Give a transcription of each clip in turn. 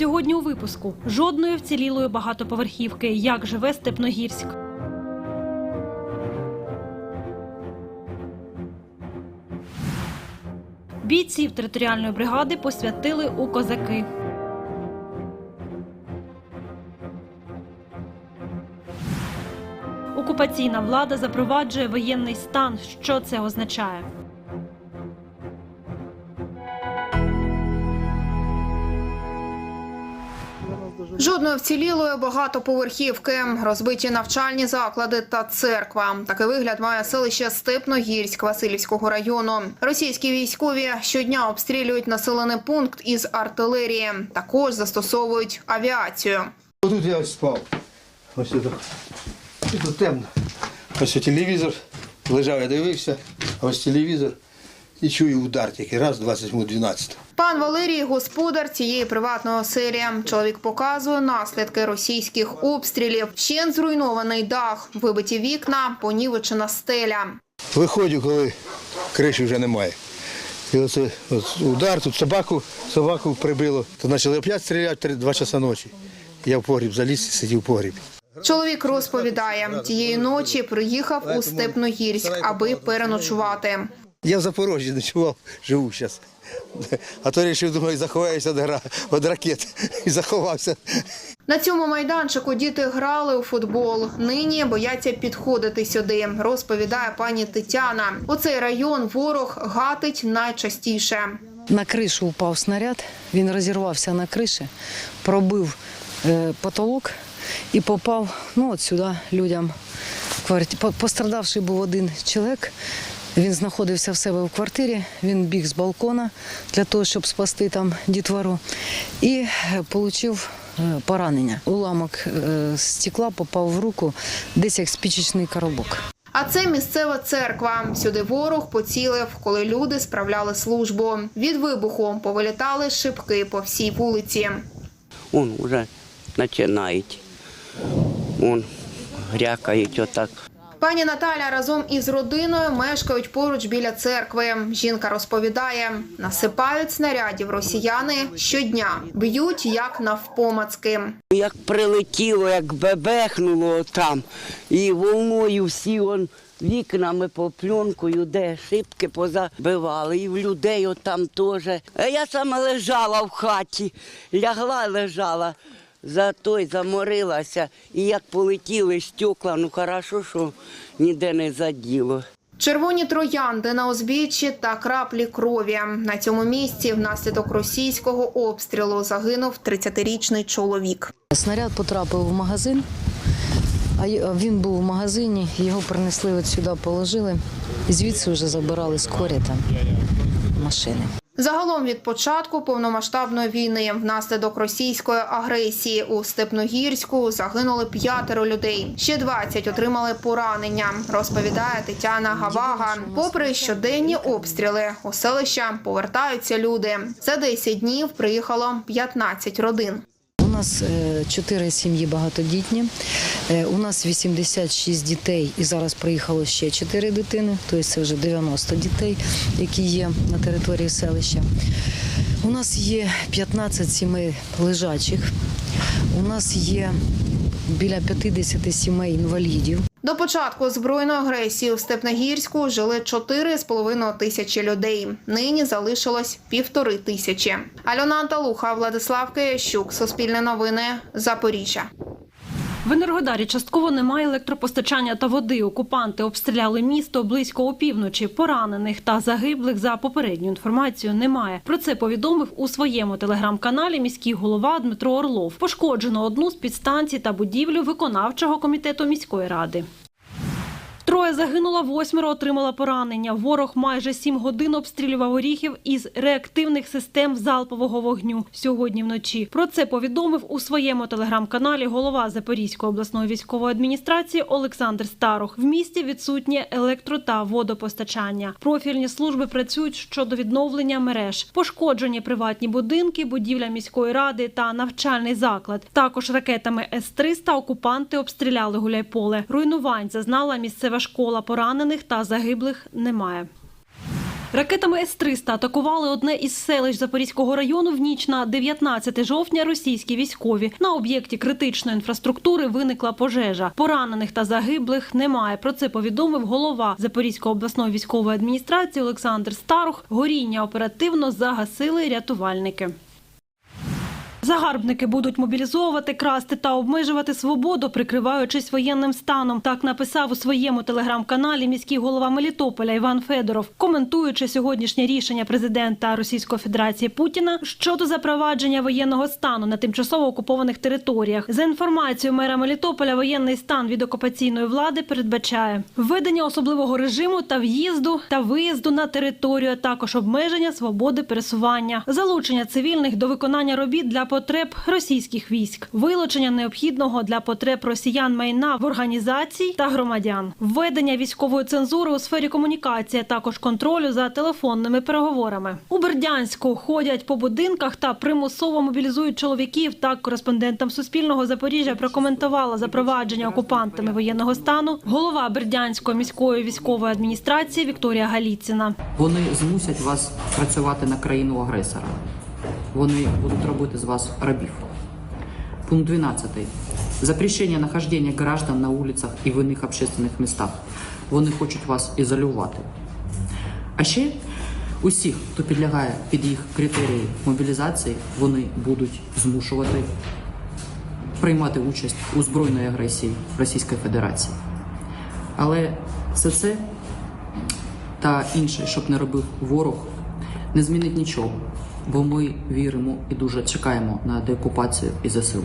Сьогодні у випуску жодної вцілілої багатоповерхівки. Як живе Степногірськ? Бійців територіальної бригади посвятили у козаки. Окупаційна влада запроваджує воєнний стан. Що це означає? Жодної вцілілої багатоповерхівки, розбиті навчальні заклади та церква. Такий вигляд має селище Степногірськ Васильівського району. Російські військові щодня обстрілюють населений пункт із артилерії. Також застосовують авіацію. Тут я ось спав. Ось тут. Тут темно. Ось телевізор. Лежав, я дивився, ось телевізор. І чую удар тільки. Раз, 20 минут 12. Пан Валерій господар цієї приватної оселі. Чоловік показує наслідки російських обстрілів. Ще зруйнований дах, вибиті вікна, понівечена стеля. Виходжу, коли криші вже немає. І оце от удар, тут собаку, собаку прибило. То почали опять стріляти 2 часа ночі. Я в погріб заліз і сидів в погрібі. Чоловік розповідає, тієї ночі приїхав у Степногірськ, аби переночувати. Я в Запорожжі ночував, живу зараз. А то вирішив, думаю, заховаюся від гра- від ракет і заховався. На цьому майданчику діти грали у футбол. Нині бояться підходити сюди, розповідає пані Тетяна. У цей район ворог гатить найчастіше. На кришу упав снаряд, він розірвався на криші, пробив е, потолок і попав ну, от сюди людям. в кварті- По- Пострадавший був один чоловік. Він знаходився в себе в квартирі, він біг з балкона для того, щоб спасти там дітвору, і отримав поранення. Уламок е, стекла попав в руку, десь як спічечний коробок. А це місцева церква. Сюди ворог поцілив, коли люди справляли службу. Від вибуху повилітали шибки по всій вулиці. Он уже починають. Он грякають отак. Пані Наталя разом із родиною мешкають поруч біля церкви. Жінка розповідає, насипають снарядів росіяни щодня, б'ють як навпомацки. Як прилетіло, як бебехнуло там, і волною всі он вікнами по пленкою, де шибки позабивали, і в людей отам теж. А я саме лежала в хаті, лягла, лежала. За той заморилася, і як полетіли стекла, ну хорошо, що ніде не заділо. Червоні троянди на узбіччі та краплі крові. На цьому місці внаслідок російського обстрілу загинув 30-річний чоловік. Снаряд потрапив в магазин, а він був в магазині, його принесли от сюди, положили, і звідси вже забирали з коря там машини. Загалом від початку повномасштабної війни внаслідок російської агресії у Степногірську загинули п'ятеро людей. Ще 20 отримали поранення, розповідає Тетяна Гавага. Попри щоденні обстріли, у селища повертаються люди. За 10 днів приїхало 15 родин. Нас е, чотири сім'ї багатодітні. Е, У нас 86 дітей, і зараз приїхало ще 4 дитини, тобто це вже 90 дітей, які є на території селища. У нас є 15 сімей лежачих. У нас є біля 50 сімей інвалідів. До початку збройної агресії у Степногірську жили 4,5 тисячі людей. Нині залишилось півтори тисячі. Альона Анталуха, Владислав Киящук, Суспільне новини, Запоріжжя. В Енергодарі частково немає електропостачання та води. Окупанти обстріляли місто близько опівночі. Поранених та загиблих за попередню інформацію немає. Про це повідомив у своєму телеграм-каналі міський голова Дмитро Орлов. Пошкоджено одну з підстанцій та будівлю виконавчого комітету міської ради. Троє загинуло, восьмеро отримала поранення. Ворог майже сім годин обстрілював оріхів із реактивних систем залпового вогню сьогодні вночі. Про це повідомив у своєму телеграм-каналі голова Запорізької обласної військової адміністрації Олександр Старох. В місті відсутнє електро та водопостачання. Профільні служби працюють щодо відновлення мереж. Пошкоджені приватні будинки, будівля міської ради та навчальний заклад. Також ракетами С-300 окупанти обстріляли Гуляйполе. Руйнувань зазнала місцева школа. Поранених та загиблих немає. Ракетами С-300 атакували одне із селищ Запорізького району в ніч на 19 жовтня російські військові. На об'єкті критичної інфраструктури виникла пожежа. Поранених та загиблих немає. Про це повідомив голова Запорізької обласної військової адміністрації Олександр Старух. Горіння оперативно загасили рятувальники. Загарбники будуть мобілізовувати, красти та обмежувати свободу, прикриваючись воєнним станом. Так написав у своєму телеграм-каналі міський голова Мелітополя Іван Федоров, коментуючи сьогоднішнє рішення президента Російської Федерації Путіна щодо запровадження воєнного стану на тимчасово окупованих територіях. За інформацією мера Мелітополя, воєнний стан від окупаційної влади передбачає введення особливого режиму та в'їзду та виїзду на територію, а також обмеження свободи пересування, залучення цивільних до виконання робіт для потреб російських військ, вилучення необхідного для потреб росіян майна в організацій та громадян, введення військової цензури у сфері комунікації, також контролю за телефонними переговорами. У Бердянську ходять по будинках та примусово мобілізують чоловіків. Так кореспондентам Суспільного Запоріжжя прокоментувала запровадження окупантами воєнного стану голова Бердянської міської військової адміністрації Вікторія Галіціна. Вони змусять вас працювати на країну агресора. Вони будуть робити з вас рабів. Пункт 12. Запрещення нахождения граждан на вулицях і в іних общественних містах. Вони хочуть вас ізолювати. А ще усіх, хто підлягає під їх критерії мобілізації, вони будуть змушувати приймати участь у збройної агресії Російської Федерації. Але все це та інше, щоб не робив ворог, не змінить нічого, бо ми віримо і дуже чекаємо на деокупацію і ЗСУ.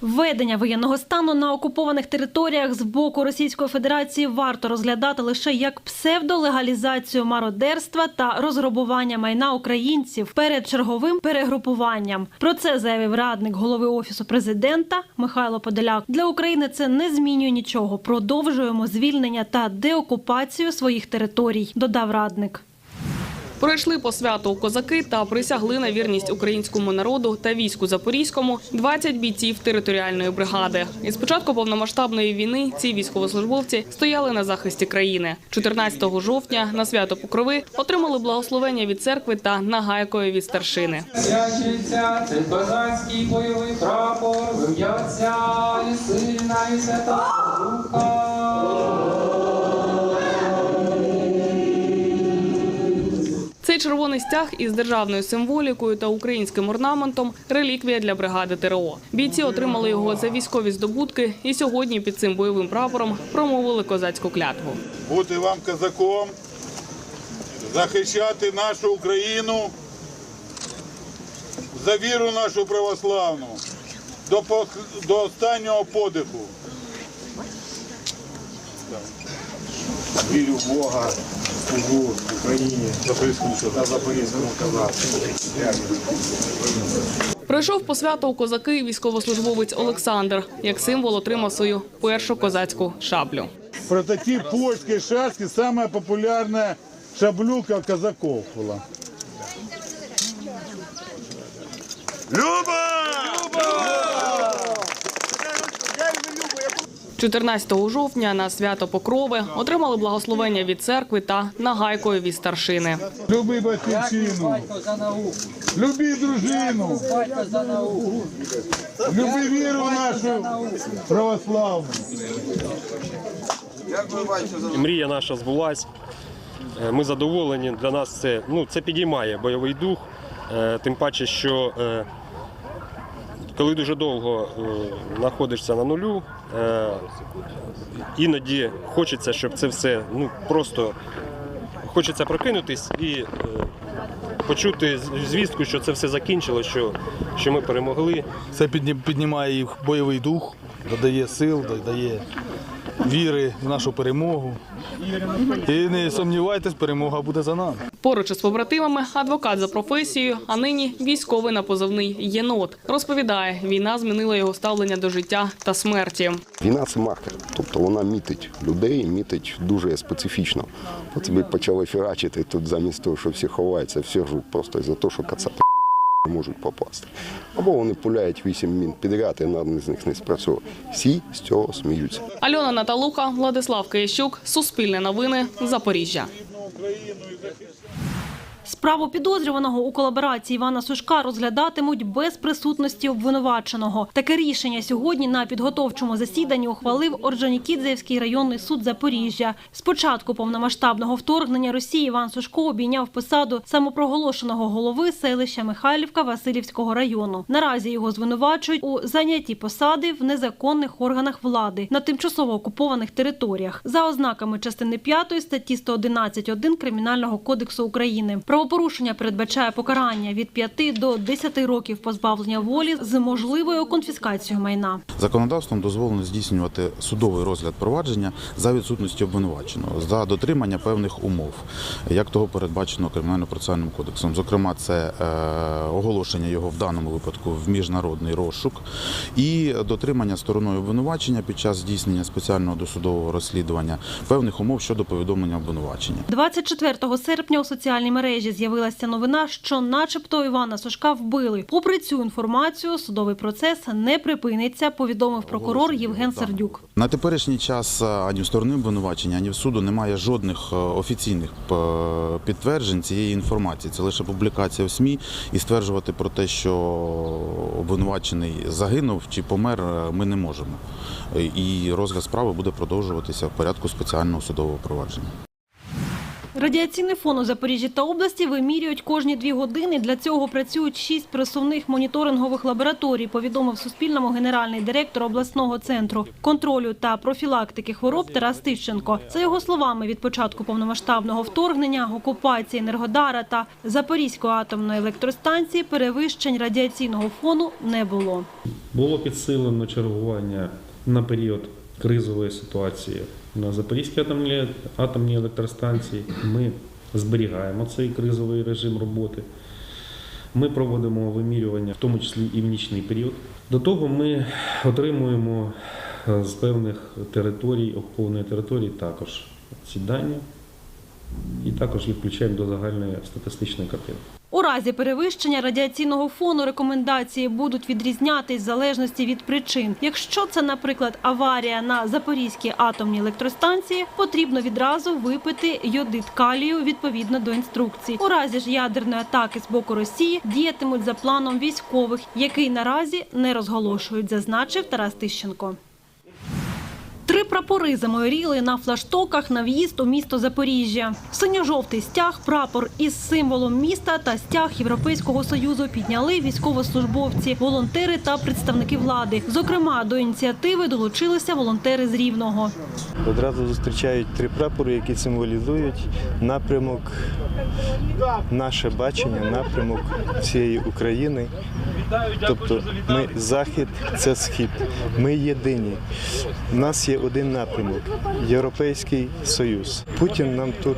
Введення воєнного стану на окупованих територіях з боку Російської Федерації варто розглядати лише як псевдолегалізацію мародерства та розграбування майна українців перед черговим перегрупуванням. Про це заявив радник голови офісу президента Михайло Подоляк. Для України це не змінює нічого. Продовжуємо звільнення та деокупацію своїх територій. Додав радник. Пройшли по святу козаки та присягли на вірність українському народу та війську Запорізькому 20 бійців територіальної бригади. І з початку повномасштабної війни ці військовослужбовці стояли на захисті країни. 14 жовтня на свято Покрови отримали благословення від церкви та нагайкою від старшини. Цей козацький бойовий прапор, і Сина і Святого Духа. Цей червоний стяг із державною символікою та українським орнаментом реліквія для бригади ТРО. Бійці отримали його за військові здобутки і сьогодні під цим бойовим прапором промовили козацьку клятву. бути вам козаком, захищати нашу Україну за віру нашу православну до, до останнього подиху. Вірю в Бога, служу Україні, та Запорізькому казацтву. Пройшов по свято у козаки військовослужбовець Олександр. Як символ отримав свою першу козацьку шаблю. Прототип польської шашки самая популярная шаблюка казаков була. Люба! 14 жовтня на свято Покрови отримали благословення від церкви та нагайкою від старшини. Люби батьківщину, люби дружину, люби віру нашу православну. Мрія наша збулась. Е, Ми задоволені. Для нас це, ну, це підіймає бойовий дух. Е, Тим паче, що е, коли дуже довго е, знаходишся на нулю, е, іноді хочеться, щоб це все ну, просто хочеться прокинутись і е, почути звістку, що це все закінчило, що, що ми перемогли. Це піднімає їх бойовий дух, додає сил, додає віри в нашу перемогу. І не сумнівайтесь, перемога буде за нами. Поруч із побратимами адвокат за професією, а нині військовий на позивний єнот. Розповідає, війна змінила його ставлення до життя та смерті. Війна це маркер, тобто вона мітить людей, мітить дуже специфічно. От тобі почали фірачити тут замість того, що всі ховаються, всі ржуть просто за те, що кацапи не можуть попасти. Або вони пуляють вісім мін підряд, і на з них не спрацьовує. Всі з цього сміються. Альона Наталуха, Владислав Киящук, Суспільне новини, Запоріжжя. Справу підозрюваного у колаборації Івана Сушка розглядатимуть без присутності обвинуваченого. Таке рішення сьогодні на підготовчому засіданні ухвалив Орджонікідзевський районний суд Запоріжжя. Спочатку повномасштабного вторгнення Росії Іван Сушко обійняв посаду самопроголошеного голови селища Михайлівка Васильівського району. Наразі його звинувачують у зайнятті посади в незаконних органах влади на тимчасово окупованих територіях за ознаками частини 5 статті 111.1 Кримінального кодексу України. Правопорушення передбачає покарання від 5 до 10 років позбавлення волі з можливою конфіскацією майна. Законодавством дозволено здійснювати судовий розгляд провадження за відсутності обвинуваченого за дотримання певних умов, як того передбачено кримінально-процесуальним кодексом. Зокрема, це е, оголошення його в даному випадку в міжнародний розшук і дотримання стороною обвинувачення під час здійснення спеціального досудового розслідування певних умов щодо повідомлення обвинувачення. 24 серпня у соціальній мережі з'явилася новина, що начебто Івана Сушка вбили. Попри цю інформацію, судовий процес не припиниться, повідомив прокурор Євген Сердюк. На теперішній час е, ані в сторони обвинувачення, ані в суду немає жодних е, офіційних е, підтверджень цієї інформації. Це лише публікація в СМІ і стверджувати про те, що обвинувачений загинув чи помер, ми не можемо. І розгляд справи буде продовжуватися в порядку спеціального судового провадження. Радіаційний фон у Запоріжжі та області вимірюють кожні дві години. Для цього працюють шість пересувних моніторингових лабораторій, повідомив Суспільному генеральний директор обласного центру контролю та профілактики хвороб Тарас Тищенко. За його словами, від початку повномасштабного вторгнення, окупації Енергодара та Запорізької атомної електростанції перевищень радіаційного фону не було. Було підсилено чергування на період кризової ситуації на Запорізькій атомній, атомній електростанції. Ми зберігаємо цей кризовий режим роботи. Ми проводимо вимірювання, в тому числі і в нічний період. До того ми отримуємо е, з певних територій, окупованої території також ці дані і також їх включаємо до загальної статистичної картини. У разі перевищення радіаційного фону рекомендації будуть відрізнятись в залежності від причин. Якщо це, наприклад, аварія на Запорізькій атомній електростанції, потрібно відразу випити йодит калію відповідно до інструкцій. У разі ж ядерної атаки з боку Росії діятимуть за планом військових, який наразі не розголошують, зазначив Тарас Тищенко. Прапори замайоріли на флаштоках на в'їзд у місто Запоріжжя. Синьо-жовтий стяг, прапор із символом міста та стяг Європейського союзу підняли військовослужбовці, волонтери та представники влади. Зокрема, до ініціативи долучилися волонтери з Рівного. Одразу зустрічають три прапори, які символізують напрямок, наше бачення, напрямок всієї України. Тобто ми захід це схід. Ми єдині. У нас є один напрямок Європейський Союз. Путін нам тут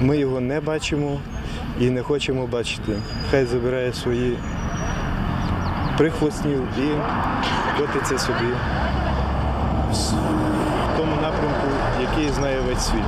ми його не бачимо і не хочемо бачити. Хай забирає свої прихвостнів і котиться собі в тому напрямку, який знає весь світ.